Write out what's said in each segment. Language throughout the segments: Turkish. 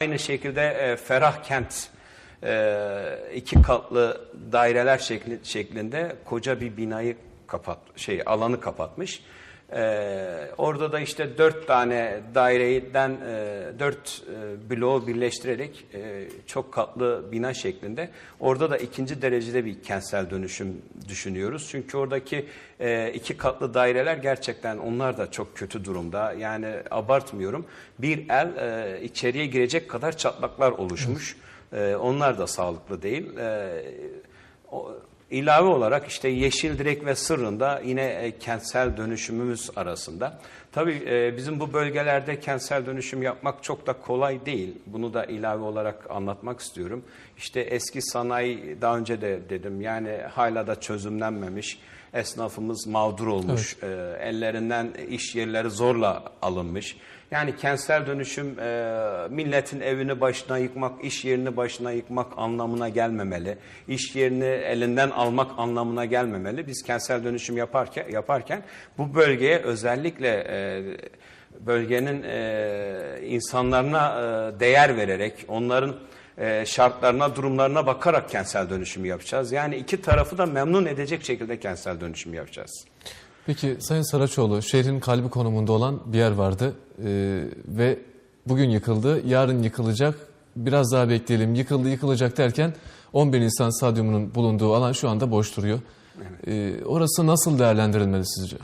Aynı şekilde e, Ferah Kent e, iki katlı daireler şekli, şeklinde koca bir binayı kapat şey alanı kapatmış. E, orada da işte dört tane daireden e, dört e, bloğu birleştirerek e, çok katlı bina şeklinde. Orada da ikinci derecede bir kentsel dönüşüm düşünüyoruz. Çünkü oradaki e, iki katlı daireler gerçekten onlar da çok kötü durumda. Yani abartmıyorum. Bir el e, içeriye girecek kadar çatlaklar oluşmuş. E, onlar da sağlıklı değil. E, o, ilave olarak işte Yeşil Direk ve Sırrı'nda yine e, kentsel dönüşümümüz arasında. Tabii e, bizim bu bölgelerde kentsel dönüşüm yapmak çok da kolay değil. Bunu da ilave olarak anlatmak istiyorum. İşte eski sanayi daha önce de dedim yani hala da çözümlenmemiş. Esnafımız mağdur olmuş. E, ellerinden iş yerleri zorla alınmış. Yani kentsel dönüşüm e, milletin evini başına yıkmak, iş yerini başına yıkmak anlamına gelmemeli. İş yerini elinden almak anlamına gelmemeli. Biz kentsel dönüşüm yaparken yaparken bu bölgeye özellikle e, bölgenin e, insanlarına e, değer vererek onların e, şartlarına, durumlarına bakarak kentsel dönüşüm yapacağız. Yani iki tarafı da memnun edecek şekilde kentsel dönüşüm yapacağız. Peki Sayın Saraçoğlu, şehrin kalbi konumunda olan bir yer vardı Ee, ve bugün yıkıldı, yarın yıkılacak, biraz daha bekleyelim, yıkıldı, yıkılacak derken 11 Nisan Stadyumu'nun bulunduğu alan şu anda boş duruyor. Ee, orası nasıl değerlendirilmeli sizce?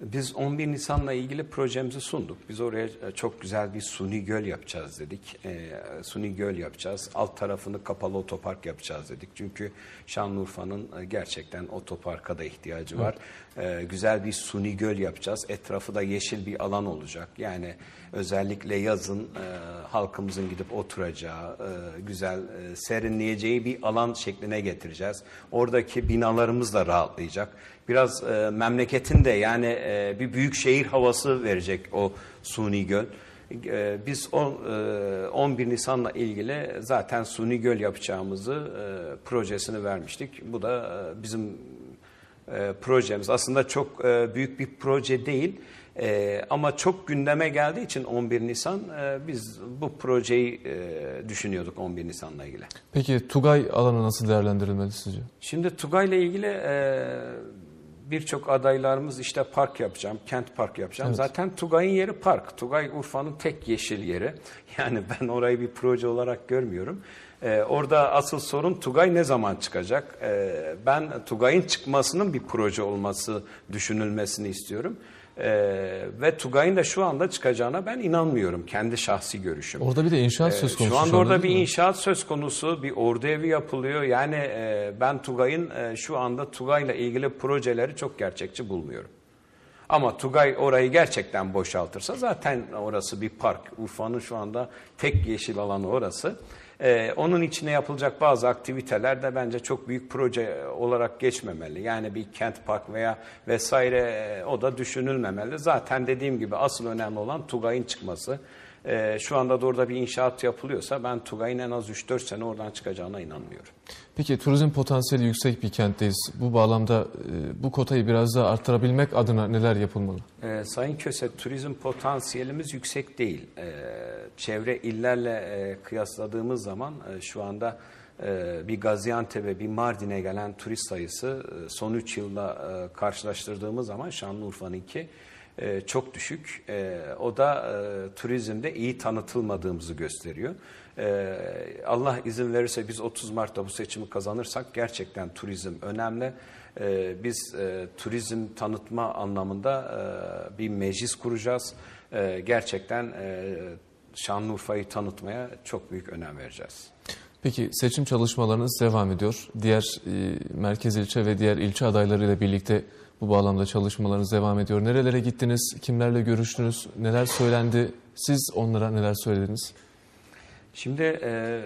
Biz 11 Nisan'la ilgili projemizi sunduk. Biz oraya e, çok güzel bir suni göl yapacağız dedik. E, suni göl yapacağız. Alt tarafını kapalı otopark yapacağız dedik. Çünkü Şanlıurfa'nın e, gerçekten otoparka da ihtiyacı var. E, güzel bir suni göl yapacağız. Etrafı da yeşil bir alan olacak. Yani özellikle yazın e, halkımızın gidip oturacağı, e, güzel e, serinleyeceği bir alan şekline getireceğiz. Oradaki binalarımız da rahatlayacak biraz e, memleketin de yani e, bir büyük şehir havası verecek o suni göl. E, biz on, e, 11 Nisan'la ilgili zaten suni göl yapacağımızı e, projesini vermiştik. Bu da e, bizim e, projemiz. Aslında çok e, büyük bir proje değil. E, ama çok gündeme geldiği için 11 Nisan e, biz bu projeyi e, düşünüyorduk 11 Nisan'la ilgili. Peki Tugay alanı nasıl değerlendirilmeli sizce? Şimdi Tugay'la ilgili e, birçok adaylarımız işte park yapacağım, kent park yapacağım. Evet. Zaten Tugay'ın yeri park. Tugay Urfa'nın tek yeşil yeri. Yani ben orayı bir proje olarak görmüyorum. E, orada asıl sorun Tugay ne zaman çıkacak? E, ben Tugay'ın çıkmasının bir proje olması düşünülmesini istiyorum. E, ve Tugay'ın da şu anda çıkacağına ben inanmıyorum. Kendi şahsi görüşüm. Orada bir de inşaat söz konusu. Ee, Şu anda orada bir inşaat söz konusu, bir ordu evi yapılıyor. Yani e, ben Tugay'ın e, şu anda Tugay'la ilgili projeleri çok gerçekçi bulmuyorum. Ama Tugay orayı gerçekten boşaltırsa zaten orası bir park. Urfa'nın şu anda tek yeşil alanı orası. E, onun içine yapılacak bazı aktiviteler de bence çok büyük proje olarak geçmemeli. Yani bir kent park veya vesaire e, o da düşünülmemeli. Zaten dediğim gibi asıl önemli olan Tugay'ın çıkması. E, şu anda da orada bir inşaat yapılıyorsa ben Tugay'ın en az 3-4 sene oradan çıkacağına inanmıyorum. Peki turizm potansiyeli yüksek bir kentteyiz. Bu bağlamda e, bu kotayı biraz daha arttırabilmek adına neler yapılmalı? Ee, Sayın Köse, turizm potansiyelimiz yüksek değil. Ee, çevre illerle e, kıyasladığımız zaman e, şu anda e, bir Gaziantep'e, bir Mardin'e gelen turist sayısı e, son 3 yılda e, karşılaştırdığımız zaman Şanlıurfa'nınki e, çok düşük. E, o da e, turizmde iyi tanıtılmadığımızı gösteriyor. E, Allah izin verirse biz 30 Mart'ta bu seçimi kazanırsak gerçekten turizm önemli. E, biz e, turizm tanıtma anlamında e, bir meclis kuracağız. E, gerçekten e, Şanlıurfa'yı tanıtmaya çok büyük önem vereceğiz. Peki seçim çalışmalarınız devam ediyor. Diğer merkez ilçe ve diğer ilçe adaylarıyla birlikte bu bağlamda çalışmalarınız devam ediyor. Nerelere gittiniz? Kimlerle görüştünüz? Neler söylendi? Siz onlara neler söylediniz? Şimdi e,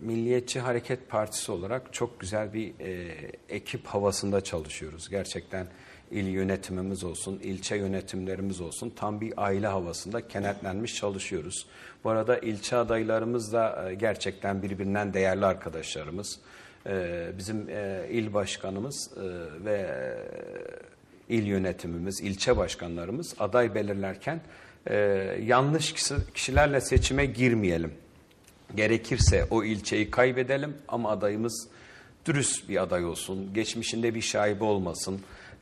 Milliyetçi Hareket Partisi olarak çok güzel bir e, ekip havasında çalışıyoruz. Gerçekten il yönetimimiz olsun, ilçe yönetimlerimiz olsun tam bir aile havasında kenetlenmiş çalışıyoruz. Bu arada ilçe adaylarımız da e, gerçekten birbirinden değerli arkadaşlarımız. E, bizim e, il başkanımız e, ve e, il yönetimimiz, ilçe başkanlarımız aday belirlerken e, yanlış kişi- kişilerle seçime girmeyelim. Gerekirse o ilçeyi kaybedelim ama adayımız dürüst bir aday olsun, geçmişinde bir şaibe olmasın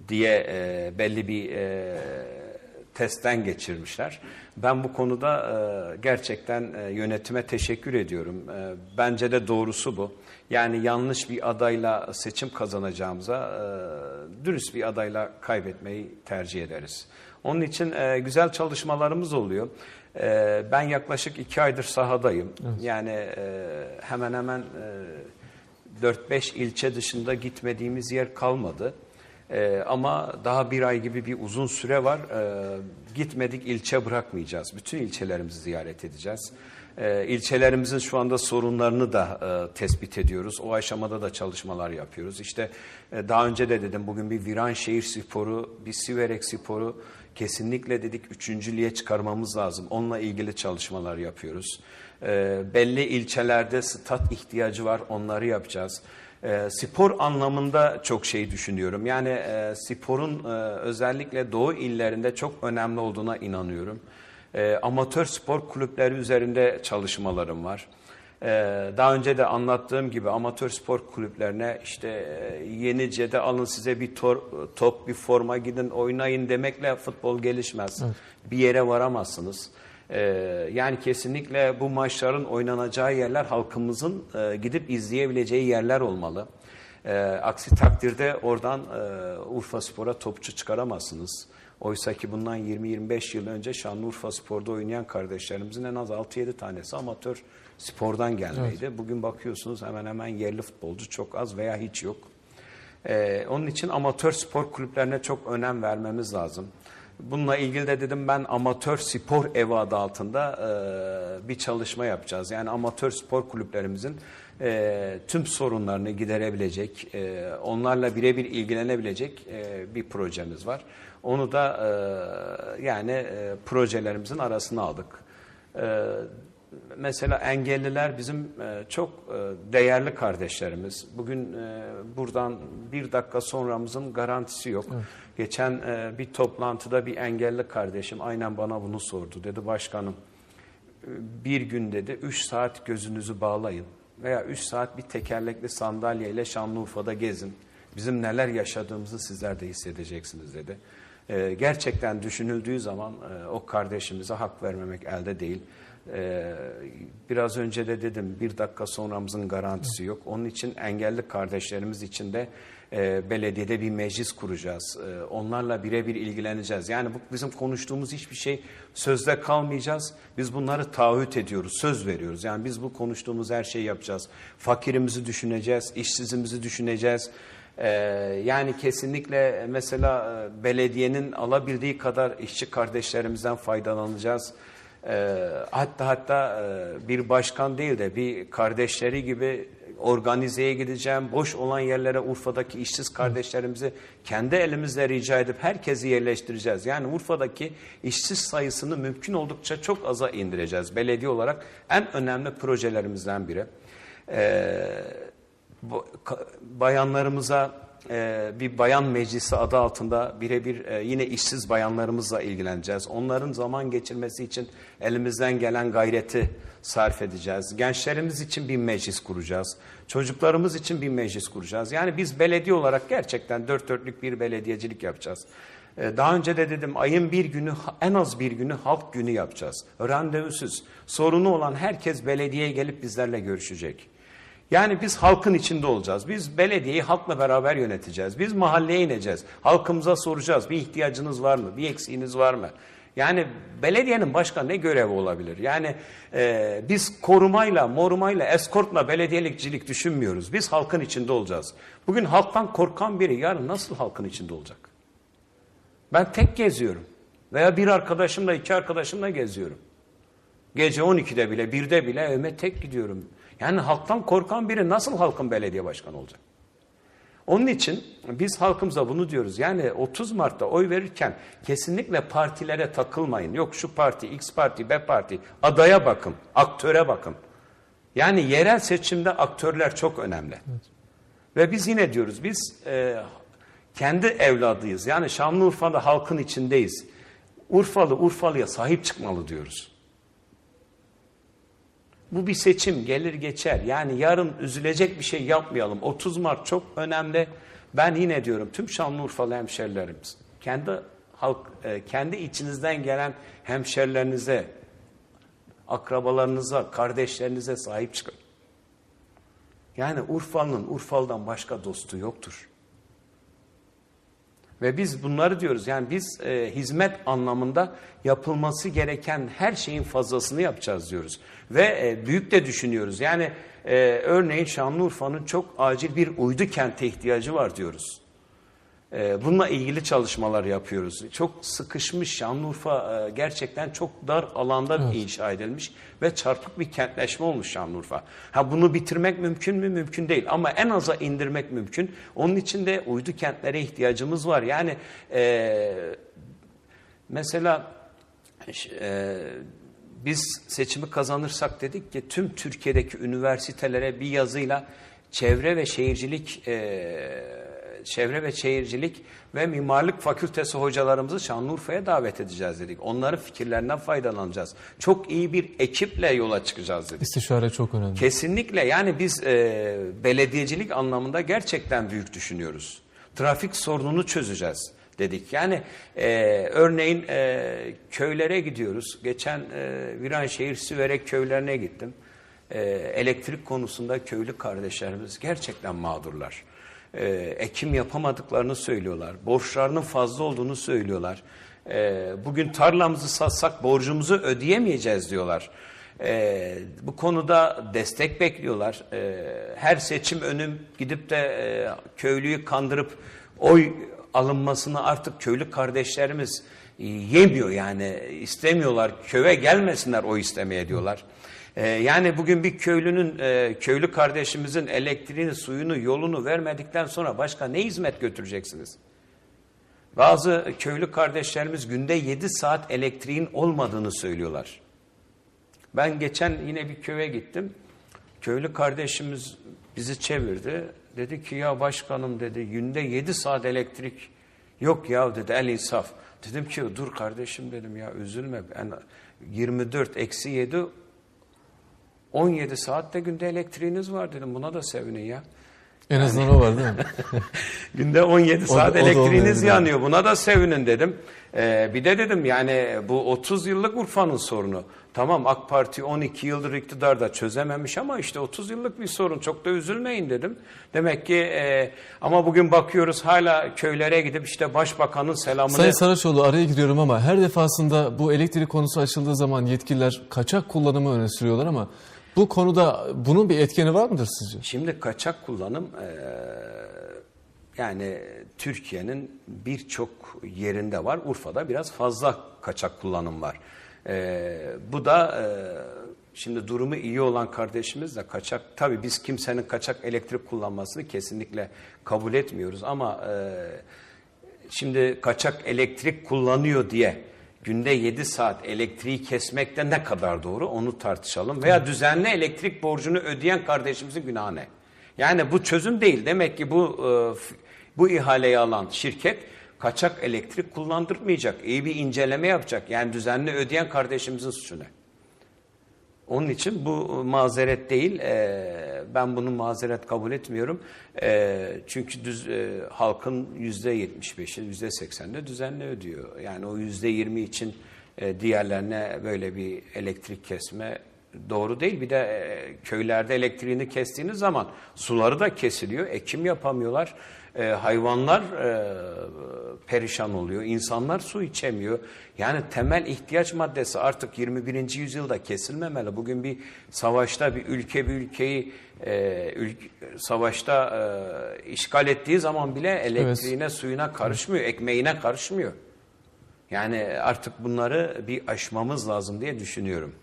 diye e, belli bir e, testten geçirmişler. Ben bu konuda e, gerçekten e, yönetime teşekkür ediyorum. E, bence de doğrusu bu. Yani yanlış bir adayla seçim kazanacağımıza e, dürüst bir adayla kaybetmeyi tercih ederiz. Onun için e, güzel çalışmalarımız oluyor. E, ben yaklaşık iki aydır sahadayım. Yani e, hemen hemen e, 4-5 ilçe dışında gitmediğimiz yer kalmadı. Ee, ama daha bir ay gibi bir uzun süre var. Ee, gitmedik ilçe bırakmayacağız. Bütün ilçelerimizi ziyaret edeceğiz. Ee, ilçelerimizin şu anda sorunlarını da e, tespit ediyoruz. O aşamada da çalışmalar yapıyoruz. İşte e, daha önce de dedim bugün bir Viranşehir sporu, bir Siverek sporu kesinlikle dedik üçüncülüğe çıkarmamız lazım. Onunla ilgili çalışmalar yapıyoruz. Ee, belli ilçelerde stat ihtiyacı var onları yapacağız. E, spor anlamında çok şey düşünüyorum. Yani e, sporun e, özellikle doğu illerinde çok önemli olduğuna inanıyorum. E, amatör spor kulüpleri üzerinde çalışmalarım var. E, daha önce de anlattığım gibi amatör spor kulüplerine işte e, Yenice'de alın size bir tor- top, bir forma gidin oynayın demekle futbol gelişmez. Bir yere varamazsınız. Ee, yani kesinlikle bu maçların oynanacağı yerler halkımızın e, gidip izleyebileceği yerler olmalı. Ee, aksi takdirde oradan e, Urfa Spor'a topçu çıkaramazsınız. Oysa ki bundan 20-25 yıl önce Şanlıurfa Spor'da oynayan kardeşlerimizin en az 6-7 tanesi amatör spordan gelmeydi. Bugün bakıyorsunuz hemen hemen yerli futbolcu çok az veya hiç yok. Ee, onun için amatör spor kulüplerine çok önem vermemiz lazım. Bununla ilgili de dedim ben amatör spor evi adı altında e, bir çalışma yapacağız. Yani amatör spor kulüplerimizin e, tüm sorunlarını giderebilecek, e, onlarla birebir ilgilenebilecek e, bir projemiz var. Onu da e, yani e, projelerimizin arasına aldık. E, Mesela engelliler bizim e, çok e, değerli kardeşlerimiz. Bugün e, buradan bir dakika sonramızın garantisi yok. Geçen e, bir toplantıda bir engelli kardeşim aynen bana bunu sordu. Dedi başkanım e, bir gün dedi 3 saat gözünüzü bağlayın veya 3 saat bir tekerlekli sandalyeyle Şanlıurfa'da gezin. Bizim neler yaşadığımızı sizler de hissedeceksiniz dedi. E, gerçekten düşünüldüğü zaman e, o kardeşimize hak vermemek elde değil. Ee, biraz önce de dedim bir dakika sonramızın garantisi yok. Onun için engelli kardeşlerimiz için de e, belediyede bir meclis kuracağız. E, onlarla birebir ilgileneceğiz. Yani bu bizim konuştuğumuz hiçbir şey sözde kalmayacağız. Biz bunları taahhüt ediyoruz, söz veriyoruz. Yani biz bu konuştuğumuz her şeyi yapacağız. Fakirimizi düşüneceğiz, işsizimizi düşüneceğiz. Ee, yani kesinlikle mesela e, belediyenin alabildiği kadar işçi kardeşlerimizden faydalanacağız. Ee, hatta hatta e, bir başkan değil de bir kardeşleri gibi organizeye gideceğim. Boş olan yerlere Urfa'daki işsiz kardeşlerimizi kendi elimizle rica edip herkesi yerleştireceğiz. Yani Urfa'daki işsiz sayısını mümkün oldukça çok aza indireceğiz. Belediye olarak en önemli projelerimizden biri. Ee, bayanlarımıza e, bir bayan meclisi adı altında birebir e, yine işsiz bayanlarımızla ilgileneceğiz. Onların zaman geçirmesi için elimizden gelen gayreti sarf edeceğiz. Gençlerimiz için bir meclis kuracağız. Çocuklarımız için bir meclis kuracağız. Yani biz belediye olarak gerçekten dört dörtlük bir belediyecilik yapacağız. E, Daha önce de dedim ayın bir günü en az bir günü halk günü yapacağız. Randevusuz. Sorunu olan herkes belediyeye gelip bizlerle görüşecek. Yani biz halkın içinde olacağız. Biz belediyeyi halkla beraber yöneteceğiz. Biz mahalleye ineceğiz. Halkımıza soracağız. Bir ihtiyacınız var mı? Bir eksiğiniz var mı? Yani belediyenin başka ne görevi olabilir? Yani e, biz korumayla, morumayla, eskortla belediyelikçilik düşünmüyoruz. Biz halkın içinde olacağız. Bugün halktan korkan biri yarın nasıl halkın içinde olacak? Ben tek geziyorum. Veya bir arkadaşımla, iki arkadaşımla geziyorum. Gece 12'de bile, 1'de bile evime tek gidiyorum. Yani halktan korkan biri nasıl halkın belediye başkanı olacak? Onun için biz halkımıza bunu diyoruz. Yani 30 Mart'ta oy verirken kesinlikle partilere takılmayın. Yok şu parti, X parti, B parti. Adaya bakın, aktöre bakın. Yani yerel seçimde aktörler çok önemli. Ve biz yine diyoruz biz e, kendi evladıyız. Yani Şanlıurfa'da halkın içindeyiz. Urfalı Urfalı'ya sahip çıkmalı diyoruz. Bu bir seçim gelir geçer. Yani yarın üzülecek bir şey yapmayalım. 30 Mart çok önemli. Ben yine diyorum tüm Şanlıurfalı hemşerilerimiz kendi halk e, kendi içinizden gelen hemşerilerinize, akrabalarınıza, kardeşlerinize sahip çıkın. Yani Urfalı'nın Urfalı'dan başka dostu yoktur. Ve biz bunları diyoruz. Yani biz e, hizmet anlamında yapılması gereken her şeyin fazlasını yapacağız diyoruz. Ve e, büyük de düşünüyoruz. Yani e, örneğin Şanlıurfa'nın çok acil bir uydu kente ihtiyacı var diyoruz. E, bununla ilgili çalışmalar yapıyoruz. Çok sıkışmış Şanlıurfa e, gerçekten çok dar alanda inşa edilmiş ve çarpık bir kentleşme olmuş Şanlıurfa. Ha bunu bitirmek mümkün mü? Mümkün değil ama en aza indirmek mümkün. Onun için de uydu kentlere ihtiyacımız var. Yani e, mesela e, biz seçimi kazanırsak dedik ki tüm Türkiye'deki üniversitelere bir yazıyla çevre ve şehircilik e, çevre ve şehircilik ve mimarlık fakültesi hocalarımızı Şanlıurfa'ya davet edeceğiz dedik. Onların fikirlerinden faydalanacağız. Çok iyi bir ekiple yola çıkacağız dedik. İstişare çok önemli. Kesinlikle yani biz e, belediyecilik anlamında gerçekten büyük düşünüyoruz. Trafik sorununu çözeceğiz dedik. Yani e, örneğin e, köylere gidiyoruz. Geçen e, Viranşehir Süverek köylerine gittim. E, elektrik konusunda köylü kardeşlerimiz gerçekten mağdurlar. E, ekim yapamadıklarını söylüyorlar. Borçlarının fazla olduğunu söylüyorlar. E, bugün tarlamızı satsak borcumuzu ödeyemeyeceğiz diyorlar. Ee, bu konuda destek bekliyorlar. Ee, her seçim önüm gidip de e, köylüyü kandırıp oy alınmasını artık köylü kardeşlerimiz e, yemiyor yani istemiyorlar. Köye gelmesinler oy istemeye diyorlar. Ee, yani bugün bir köylünün, e, köylü kardeşimizin elektriğini, suyunu, yolunu vermedikten sonra başka ne hizmet götüreceksiniz? Bazı köylü kardeşlerimiz günde 7 saat elektriğin olmadığını söylüyorlar. Ben geçen yine bir köye gittim. Köylü kardeşimiz bizi çevirdi. Dedi ki ya başkanım dedi günde 7 saat elektrik yok ya dedi el insaf. Dedim ki dur kardeşim dedim ya üzülme. Ben 24 eksi 7 17 saatte günde elektriğiniz var dedim. Buna da sevinin ya. En azından o var değil mi? Günde 17 O saat o elektriğiniz olmayabilir. yanıyor. Buna da sevinin dedim. Ee, bir de dedim yani bu 30 yıllık Urfa'nın sorunu. Tamam AK Parti 12 yıldır iktidarda çözememiş ama işte 30 yıllık bir sorun. Çok da üzülmeyin dedim. Demek ki e, ama bugün bakıyoruz hala köylere gidip işte başbakanın selamını... Sayın Saraçoğlu araya giriyorum ama her defasında bu elektrik konusu açıldığı zaman yetkililer kaçak kullanımı öne sürüyorlar ama bu konuda bunun bir etkeni var mıdır sizce? Şimdi kaçak kullanım yani Türkiye'nin birçok yerinde var. Urfa'da biraz fazla kaçak kullanım var. Bu da şimdi durumu iyi olan kardeşimiz de kaçak. Tabii biz kimsenin kaçak elektrik kullanmasını kesinlikle kabul etmiyoruz ama şimdi kaçak elektrik kullanıyor diye günde 7 saat elektriği kesmekte ne kadar doğru onu tartışalım. Veya düzenli elektrik borcunu ödeyen kardeşimizin günahı ne? Yani bu çözüm değil. Demek ki bu e, bu ihaleyi alan şirket kaçak elektrik kullandırmayacak. İyi bir inceleme yapacak. Yani düzenli ödeyen kardeşimizin suçu ne? Onun için bu mazeret değil. Eee, ben bunu mazeret kabul etmiyorum. Eee, çünkü düz, eee, halkın yüzde yetmiş beşi, yüzde seksende düzenli ödüyor. Yani o yüzde yirmi için eee, diğerlerine böyle bir elektrik kesme doğru değil. Bir de eee, köylerde elektriğini kestiğiniz zaman suları da kesiliyor. Ekim yapamıyorlar. Eee, hayvanlar eee, perişan oluyor. İnsanlar su içemiyor. Yani temel ihtiyaç maddesi artık 21. yüzyılda kesilmemeli. Bugün bir savaşta bir ülke bir ülkeyi e, ülk- savaşta e, işgal ettiği zaman bile elektriğine, suyuna karışmıyor, ekmeğine karışmıyor. Yani artık bunları bir aşmamız lazım diye düşünüyorum.